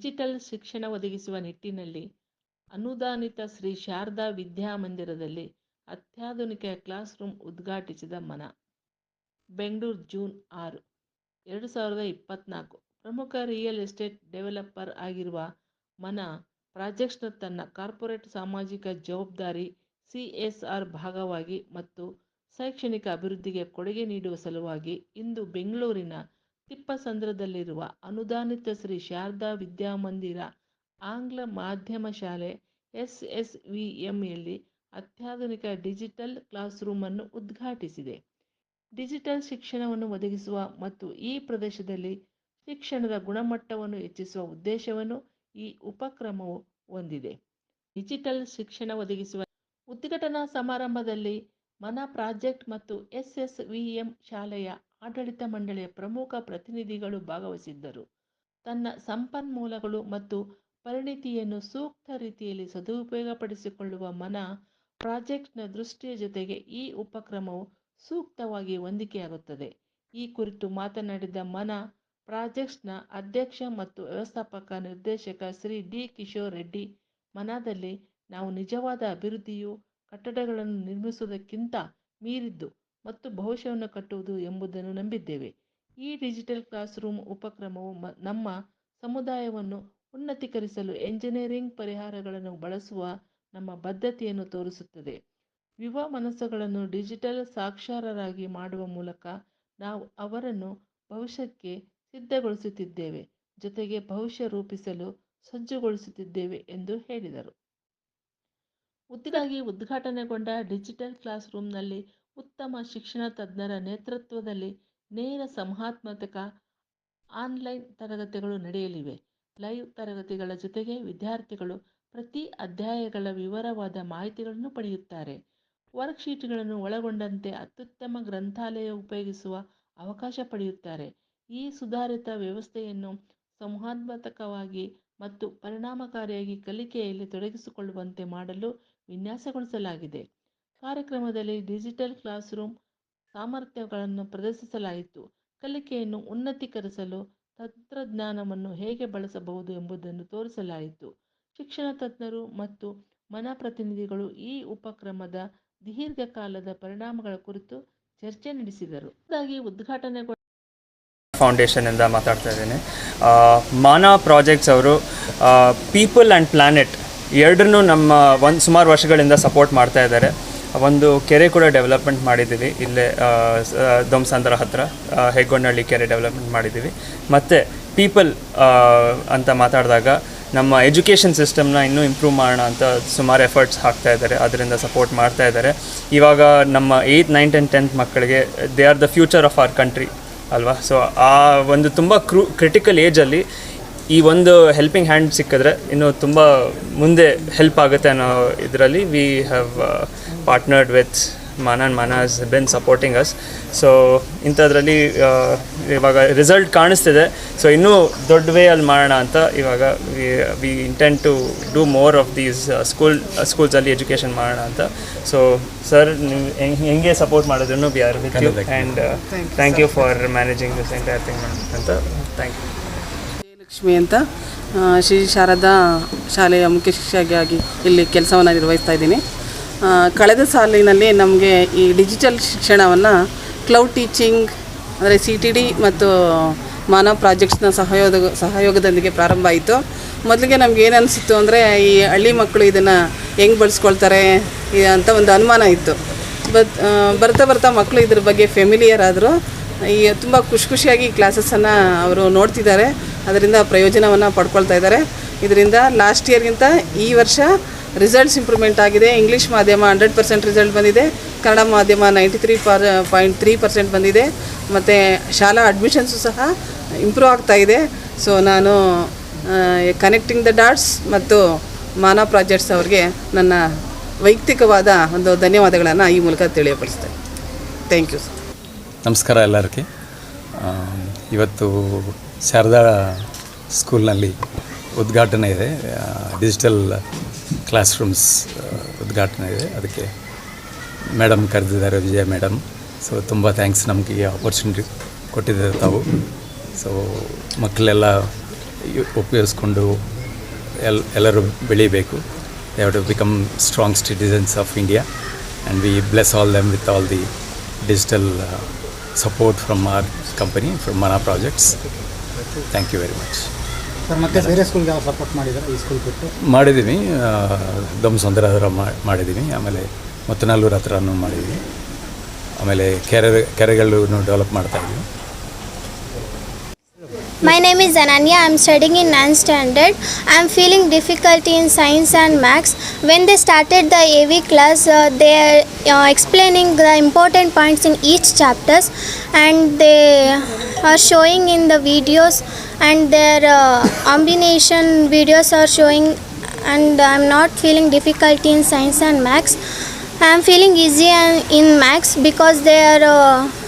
Digital ಶಿಕ್ಷಣ ಒದಗಿಸುವ ನಿಟ್ಟಿನಲ್ಲಿ ಅನುದಾನಿತ ಶ್ರೀ ಶಾರದಾ ವಿದ್ಯಾಮಂದಿರದಲ್ಲಿ ಅತ್ಯಾಧುನಿಕ ಕ್ಲಾಸ್ ರೂಮ್ ಉದ್ಘಾಟಿಸಿದ ಮನ. ಬೆಂಗಳೂರು ಜೂನ್ ಆರು, ಎರಡು ಸಾವಿರದ ಇಪ್ಪತ್ತ್ನಾಲ್ಕು ಪ್ರಮುಖ ರಿಯಲ್ ಎಸ್ಟೇಟ್ ಡೆವಲಪರ್ ಆಗಿರುವ ಮನ ಪ್ರಾಜೆಕ್ಟ್ಸ್ನ ತನ್ನ ಕಾರ್ಪೊರೇಟ್ ಸಾಮಾಜಿಕ ಜವಾಬ್ದಾರಿ, ಸಿ ಎಸ್ ಆರ್ ಭಾಗವಾಗಿ ಮತ್ತು ಶೈಕ್ಷಣಿಕ ಅಭಿವೃದ್ಧಿಗೆ ಕೊಡುಗೆ ನೀಡುವ ಸಲುವಾಗಿ ಇಂದು ಬೆಂಗಳೂರಿನ ತಿಪ್ಪಸಂದ್ರದಲ್ಲಿರುವ ಅನುದಾನಿತ ಶ್ರೀ ಶಾರದಾ ವಿದ್ಯಾಮಂದಿರ ಆಂಗ್ಲ ಮಾಧ್ಯಮ ಶಾಲೆ ಎಸ್ ಎಸ್ ವಿ ಎಂಯಲ್ಲಿ ಅತ್ಯಾಧುನಿಕ ಡಿಜಿಟಲ್ ಕ್ಲಾಸ್ ರೂಮನ್ನು ಉದ್ಘಾಟಿಸಿದೆ. ಡಿಜಿಟಲ್ ಶಿಕ್ಷಣವನ್ನು ಒದಗಿಸುವ ಮತ್ತು ಈ ಪ್ರದೇಶದಲ್ಲಿ ಶಿಕ್ಷಣದ ಗುಣಮಟ್ಟವನ್ನು ಹೆಚ್ಚಿಸುವ ಉದ್ದೇಶವನ್ನು ಈ ಉಪಕ್ರಮವು ಹೊಂದಿದೆ. ಡಿಜಿಟಲ್ ಶಿಕ್ಷಣ ಒದಗಿಸುವ ಉದ್ಘಾಟನಾ ಸಮಾರಂಭದಲ್ಲಿ ಮನ ಪ್ರಾಜೆಕ್ಟ್ ಮತ್ತು ಎಸ್ ಎಸ್ ವಿ ಎಂ ಶಾಲೆಯ ಆಡಳಿತ ಮಂಡಳಿಯ ಪ್ರಮುಖ ಪ್ರತಿನಿಧಿಗಳು ಭಾಗವಹಿಸಿದ್ದರು. ತನ್ನ ಸಂಪನ್ಮೂಲಗಳು ಮತ್ತು ಪರಿಣಿತಿಯನ್ನು ಸೂಕ್ತ ರೀತಿಯಲ್ಲಿ ಸದುಪಯೋಗಪಡಿಸಿಕೊಳ್ಳುವ ಮನ ಪ್ರಾಜೆಕ್ಟ್ನ ದೃಷ್ಟಿಯ ಜೊತೆಗೆ ಈ ಉಪಕ್ರಮವು ಸೂಕ್ತವಾಗಿ ಹೊಂದಿಕೆಯಾಗುತ್ತದೆ. ಈ ಕುರಿತು ಮಾತನಾಡಿದ ಮನ ಪ್ರಾಜೆಕ್ಟ್ಸ್ನ ಅಧ್ಯಕ್ಷ ಮತ್ತು ವ್ಯವಸ್ಥಾಪಕ ನಿರ್ದೇಶಕ ಶ್ರೀ ಡಿ ಕಿಶೋರ್ ರೆಡ್ಡಿ, ಮನದಲ್ಲಿ ನಾವು ನಿಜವಾದ ಅಭಿವೃದ್ಧಿಯು ಕಟ್ಟಡಗಳನ್ನು ನಿರ್ಮಿಸುವುದಕ್ಕಿಂತ ಮೀರಿದ್ದು ಮತ್ತು ಭವಿಷ್ಯವನ್ನು ಕಟ್ಟುವುದು ಎಂಬುದನ್ನು ನಂಬಿದ್ದೇವೆ. ಈ ಡಿಜಿಟಲ್ ಕ್ಲಾಸ್ ರೂಮ್ ಉಪಕ್ರಮವು ನಮ್ಮ ಸಮುದಾಯವನ್ನು ಉನ್ನತೀಕರಿಸಲು ಎಂಜಿನಿಯರಿಂಗ್ ಪರಿಹಾರಗಳನ್ನು ಬಳಸುವ ನಮ್ಮ ಬದ್ಧತೆಯನ್ನು ತೋರಿಸುತ್ತದೆ. ಯುವ ಮನಸ್ಸುಗಳನ್ನು ಡಿಜಿಟಲ್ ಸಾಕ್ಷರರಾಗಿ ಮಾಡುವ ಮೂಲಕ ನಾವು ಅವರನ್ನು ಭವಿಷ್ಯಕ್ಕೆ ಸಿದ್ಧಗೊಳಿಸುತ್ತಿದ್ದೇವೆ, ಜೊತೆಗೆ ಭವಿಷ್ಯ ರೂಪಿಸಲು ಸಜ್ಜುಗೊಳಿಸುತ್ತಿದ್ದೇವೆ ಎಂದು ಹೇಳಿದರು. ಉದ್ದಿಗಾಗಿ ಉದ್ಘಾಟನೆಗೊಂಡ ಡಿಜಿಟಲ್ ಕ್ಲಾಸ್ ರೂಮ್ನಲ್ಲಿ ಉತ್ತಮ ಶಿಕ್ಷಣ ತಜ್ಞರ ನೇತೃತ್ವದಲ್ಲಿ ನೇರ ಸಂಹಾತ್ಮಕ ಆನ್ಲೈನ್ ತರಗತಿಗಳು ನಡೆಯಲಿವೆ. ಲೈವ್ ತರಗತಿಗಳ ಜೊತೆಗೆ ವಿದ್ಯಾರ್ಥಿಗಳು ಪ್ರತಿ ಅಧ್ಯಾಯಗಳ ವಿವರವಾದ ಮಾಹಿತಿಗಳನ್ನು ಪಡೆಯುತ್ತಾರೆ. ವರ್ಕ್ಶೀಟ್ಗಳನ್ನು ಒಳಗೊಂಡಂತೆ ಅತ್ಯುತ್ತಮ ಗ್ರಂಥಾಲಯ ಉಪಯೋಗಿಸುವ ಅವಕಾಶ ಪಡೆಯುತ್ತಾರೆ. ಈ ಸುಧಾರಿತ ವ್ಯವಸ್ಥೆಯನ್ನು ಸಂವಾದಾತ್ಮಕವಾಗಿ ಮತ್ತು ಪರಿಣಾಮಕಾರಿಯಾಗಿ ಕಲಿಕೆಯಲ್ಲಿ ತೊಡಗಿಸಿಕೊಳ್ಳುವಂತೆ ಮಾಡಲು ವಿನ್ಯಾಸಗೊಳಿಸಲಾಗಿದೆ. ಕಾರ್ಯಕ್ರಮದಲ್ಲಿ ಡಿಜಿಟಲ್ ಕ್ಲಾಸ್ ರೂಮ್ ಸಾಮರ್ಥ್ಯಗಳನ್ನು ಪ್ರದರ್ಶಿಸಲಾಯಿತು. ಕಲಿಕೆಯನ್ನು ಉನ್ನತೀಕರಿಸಲು ತಂತ್ರಜ್ಞಾನವನ್ನು ಹೇಗೆ ಬಳಸಬಹುದು ಎಂಬುದನ್ನು ತೋರಿಸಲಾಯಿತು. ಶಿಕ್ಷಣ ತಜ್ಞರು ಮತ್ತು ಮನ ಪ್ರತಿನಿಧಿಗಳು ಈ ಉಪಕ್ರಮದ ದೀರ್ಘಕಾಲದ ಪರಿಣಾಮಗಳ ಕುರಿತು ಚರ್ಚೆ ನಡೆಸಿದರು. ಉದ್ಘಾಟನೆಗೊಂಡ ಫೌಂಡೇಶನಿಂದ ಮಾತಾಡ್ತಾ ಇದ್ದೀನಿ. ಮಾನಾ ಪ್ರಾಜೆಕ್ಟ್ಸ್ ಅವರು ಪೀಪಲ್ ಆ್ಯಂಡ್ ಪ್ಲ್ಯಾನೆಟ್ ಎರಡನ್ನೂ ನಮ್ಮ ಒಂದು ಸುಮಾರು ವರ್ಷಗಳಿಂದ ಸಪೋರ್ಟ್ ಮಾಡ್ತಾ ಇದ್ದಾರೆ. ಒಂದು ಕೆರೆ ಕೂಡ ಡೆವಲಪ್ಮೆಂಟ್ ಮಾಡಿದ್ದೀವಿ. ಇಲ್ಲೇ ದೊಮ್ಸಂದ್ರ ಹತ್ರ ಹೆಗ್ಗೊಂಡಳ್ಳಿ ಕೆರೆ ಡೆವಲಪ್ಮೆಂಟ್ ಮಾಡಿದ್ದೀವಿ. ಮತ್ತು ಪೀಪಲ್ ಅಂತ ಮಾತಾಡಿದಾಗ ನಮ್ಮ ಎಜುಕೇಷನ್ ಸಿಸ್ಟಮ್ನ ಇನ್ನೂ ಇಂಪ್ರೂವ್ ಮಾಡೋಣ ಅಂತ ಸುಮಾರು ಎಫರ್ಟ್ಸ್ ಹಾಕ್ತಾ ಇದ್ದಾರೆ. ಅದರಿಂದ ಸಪೋರ್ಟ್ ಮಾಡ್ತಾ ಇದ್ದಾರೆ. ಇವಾಗ ನಮ್ಮ ಏಯ್ತ್ ನೈನ್ತ್ ಆ್ಯಂಡ್ ಟೆಂತ್ ಮಕ್ಕಳಿಗೆ they are the future of our country ಅಲ್ವಾ? ಸೊ ಆ ಒಂದು ತುಂಬ ಕ್ರೂ ಕ್ರಿಟಿಕಲ್ ಏಜಲ್ಲಿ ಈ ಒಂದು ಹೆಲ್ಪಿಂಗ್ ಹ್ಯಾಂಡ್ ಸಿಕ್ಕಿದ್ರೆ ಇನ್ನೂ ತುಂಬ ಮುಂದೆ ಹೆಲ್ಪ್ ಆಗುತ್ತೆ ಅನ್ನೋ ಇದರಲ್ಲಿ we have partnered with ಮಾನನ್ Mana's been supporting us so ಇಂಥದ್ರಲ್ಲಿ ಇವಾಗ ರಿಸಲ್ಟ್ ಕಾಣಿಸ್ತಿದೆ. ಸೊ ಇನ್ನೂ ದೊಡ್ಡ ವೇ ಅಲ್ಲಿ ಮಾಡೋಣ ಅಂತ ಇವಾಗ we we intent to do more of these school ಸ್ಕೂಲ್ಸಲ್ಲಿ education ಮಾಡೋಣ ಅಂತ. ಸೊ ಸರ್ ನೀವು ಹೆಂಗೆ ಹೆಂಗೆ ಸಪೋರ್ಟ್ ಮಾಡಿದ್ರು we are with you and thank you for managing this entire thing ಅಂತ. ಥ್ಯಾಂಕ್ ಯು ಲಕ್ಷ್ಮಿ ಅಂತ ಶ್ರೀ ಶಾರದಾ ಶಾಲೆಯ ಮುಖ್ಯ ಶಿಕ್ಷಕಿಯಾಗಿ ಇಲ್ಲಿ ಕೆಲಸವನ್ನು ನಿರ್ವಹಿಸ್ತಾ ಇದ್ದೀನಿ. ಕಳೆದ ಸಾಲಿನಲ್ಲಿ ನಮಗೆ ಈ ಡಿಜಿಟಲ್ ಶಿಕ್ಷಣವನ್ನು ಕ್ಲೌಡ್ ಟೀಚಿಂಗ್, ಅಂದರೆ ಸಿ ಟಿ ಡಿ ಮತ್ತು ಮಾನವ ಪ್ರಾಜೆಕ್ಟ್ಸ್ನ ಸಹಯೋಗ, ಸಹಯೋಗದೊಂದಿಗೆ ಪ್ರಾರಂಭ ಆಯಿತು. ಮೊದಲಿಗೆ ನಮ್ಗೆ ಏನು ಅನಿಸಿತ್ತು ಅಂದರೆ ಈ ಹಳ್ಳಿ ಮಕ್ಕಳು ಇದನ್ನು ಹೆಂಗೆ ಬಳಸ್ಕೊಳ್ತಾರೆ ಅಂತ ಒಂದು ಅನುಮಾನ ಇತ್ತು. ಬಟ್ ಬರ್ತಾ ಬರ್ತಾ ಮಕ್ಕಳು ಇದ್ರ ಬಗ್ಗೆ ಫೆಮಿಲಿಯರ್ ಆದರು. ಈ ತುಂಬ ಖುಷಿ ಖುಷಿಯಾಗಿ ಕ್ಲಾಸಸನ್ನು ಅವರು ನೋಡ್ತಿದ್ದಾರೆ. ಅದರಿಂದ ಪ್ರಯೋಜನವನ್ನು ಪಡ್ಕೊಳ್ತಾ ಇದ್ದಾರೆ. ಇದರಿಂದ ಲಾಸ್ಟ್ ಇಯರ್ಗಿಂತ ಈ ವರ್ಷ ರಿಸಲ್ಟ್ಸ್ ಇಂಪ್ರೂವ್ಮೆಂಟ್ ಆಗಿದೆ. ಇಂಗ್ಲೀಷ್ ಮಾಧ್ಯಮ ಹಂಡ್ರೆಡ್ ಪರ್ಸೆಂಟ್ ರಿಸಲ್ಟ್ ಬಂದಿದೆ. ಕನ್ನಡ ಮಾಧ್ಯಮ ninety three per, point three percent ಬಂದಿದೆ. ಮತ್ತು ಶಾಲಾ ಅಡ್ಮಿಷನ್ಸು ಸಹ ಇಂಪ್ರೂವ್ ಆಗ್ತಾ ಇದೆ. ಸೊ, ನಾನು ಕನೆಕ್ಟಿಂಗ್ ದ ಡಾಟ್ಸ್ ಮತ್ತು ಮಾನವ ಪ್ರಾಜೆಕ್ಟ್ಸ್ ಅವ್ರಿಗೆ ನನ್ನ ವೈಯಕ್ತಿಕವಾದ ಒಂದು ಧನ್ಯವಾದಗಳನ್ನು ಈ ಮೂಲಕ ತಿಳಿಯಪಡಿಸ್ತೇನೆ. ಥ್ಯಾಂಕ್ ಯು ಸರ್ ನಮಸ್ಕಾರ ಎಲ್ಲರಿಗೆ. ಇವತ್ತು ಶಾರದಾ ಸ್ಕೂಲ್ನಲ್ಲಿ ಉದ್ಘಾಟನೆ ಇದೆ. ಡಿಜಿಟಲ್ ಕ್ಲಾಸ್ ರೂಮ್ಸ್ ಉದ್ಘಾಟನೆ ಇದೆ. ಅದಕ್ಕೆ ಮೇಡಮ್ ಕರೆದಿದ್ದಾರೆ, ವಿಜಯ ಮೇಡಮ್ ಸೊ ತುಂಬ ಥ್ಯಾಂಕ್ಸ್ ನಮಗೆ ಆಪರ್ಚುನಿಟಿ ಕೊಟ್ಟಿದ್ದಾರೆ ತಾವು. ಸೊ ಮಕ್ಕಳೆಲ್ಲ ಉಪಯೋಗಿಸ್ಕೊಂಡು ಎಲ್, ಎಲ್ಲರೂ ಬೆಳೀಬೇಕು. They have to become strong citizens of India and we bless all them with all the digital support from our company from Mana projects thank you very much sir ಬೇರೆ ಸ್ಕೂಲ್ಗೆ ಈ ಸ್ಕೂಲ್ ಬಿಟ್ಟು? ಮಾಡಿದ್ದೀನಿ. ದೊಮ್ಸಂದ್ರ ಹತ್ರ ಮಾಡಿದ್ದೀನಿ. ಆಮೇಲೆ ಮುತ್ತನಲ್ಲೂರು ಹತ್ರನೂ ಮಾಡಿದ್ದೀನಿ. ಆಮೇಲೆ ಕೆರೆ ಕೆರೆಗಳನ್ನು ಡೆವಲಪ್ ಮಾಡ್ತಾಯಿದ್ದೀವಿ My name is Ananya. I'm studying in 9th standard. I'm feeling difficulty in science and maths. When they started the AV class, uh, they are uh, explaining the important points in each chapters, and they are showing in the videos, and their uh, combination videos are showing. And I'm not feeling difficulty in science and maths. I'm feeling easy in maths because they are. Uh,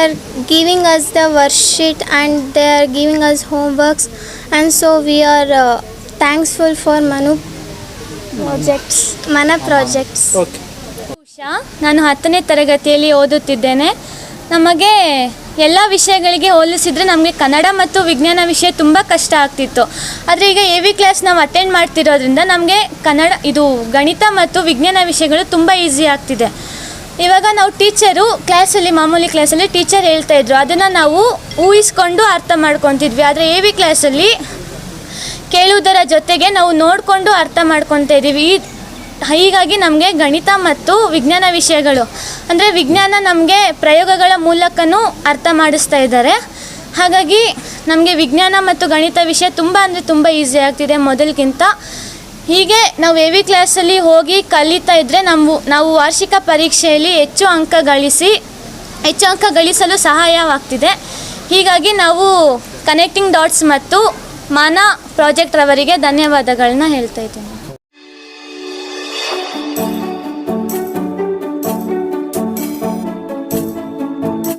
are giving us the worksheet and they are giving us homeworks. And so we are uh, thankful for manu projects mana projects. Usha ನಾನು ಹತ್ತನೇ ತರಗತಿಯಲ್ಲಿ ಓದುತ್ತಿದ್ದೇನೆ. ನಮಗೆ ಎಲ್ಲ ವಿಷಯಗಳಿಗೆ ಹೋಲಿಸಿದರೆ ನಮಗೆ ಕನ್ನಡ ಮತ್ತು ವಿಜ್ಞಾನ ವಿಷಯ ತುಂಬ ಕಷ್ಟ ಆಗ್ತಿತ್ತು. ಆದರೆ ಈಗ ಎ ವಿ ಕ್ಲಾಸ್ ನಾವು ಅಟೆಂಡ್ ಮಾಡ್ತಿರೋದ್ರಿಂದ ನಮಗೆ ಕನ್ನಡ ಇದು ಗಣಿತ ಮತ್ತು ವಿಜ್ಞಾನ ವಿಷಯಗಳು ತುಂಬ ಈಸಿ ಆಗ್ತಿದೆ. ಇವಾಗ ನಾವು ಟೀಚರು ಕ್ಲಾಸಲ್ಲಿ, ಮಾಮೂಲಿ ಕ್ಲಾಸಲ್ಲಿ ಟೀಚರ್ ಹೇಳ್ತಾ ಇದ್ರು. ಅದನ್ನು ನಾವು ಊಹಿಸ್ಕೊಂಡು ಅರ್ಥ ಮಾಡ್ಕೊತಿದ್ವಿ. ಆದರೆ ಎ ವಿ ಕ್ಲಾಸಲ್ಲಿ ಕೇಳುವುದರ ಜೊತೆಗೆ ನಾವು ನೋಡಿಕೊಂಡು ಅರ್ಥ ಮಾಡ್ಕೊತಾ ಇದ್ದೀವಿ. ಈ ಹೀಗಾಗಿ ನಮಗೆ ಗಣಿತ ಮತ್ತು ವಿಜ್ಞಾನ ವಿಷಯಗಳು, ಅಂದರೆ ವಿಜ್ಞಾನ ನಮಗೆ ಪ್ರಯೋಗಗಳ ಮೂಲಕನೂ ಅರ್ಥ ಮಾಡಿಸ್ತಾ ಇದ್ದಾರೆ. ಹಾಗಾಗಿ ನಮಗೆ ವಿಜ್ಞಾನ ಮತ್ತು ಗಣಿತ ವಿಷಯ ತುಂಬ ಅಂದರೆ ತುಂಬ ಈಸಿ ಆಗ್ತಿದೆ ಮೊದಲಿಗಿಂತ. ಹೀಗೆ ನಾವು ಎ ವಿ ಕ್ಲಾಸಲ್ಲಿ ಹೋಗಿ ಕಲಿತಾ ಇದ್ದರೆ ನಾವು ನಾವು ವಾರ್ಷಿಕ ಪರೀಕ್ಷೆಯಲ್ಲಿ ಹೆಚ್ಚು ಅಂಕ ಗಳಿಸಿ, ಹೆಚ್ಚು ಅಂಕ ಗಳಿಸಲು ಸಹಾಯವಾಗ್ತಿದೆ. ಹೀಗಾಗಿ ನಾವು ಕನೆಕ್ಟಿಂಗ್ ಡಾಟ್ಸ್ ಮತ್ತು ಮಾನ ಪ್ರಾಜೆಕ್ಟ್ ರವರಿಗೆ ಧನ್ಯವಾದಗಳನ್ನ ಹೇಳ್ತಾ ಇದ್ದೀನಿ.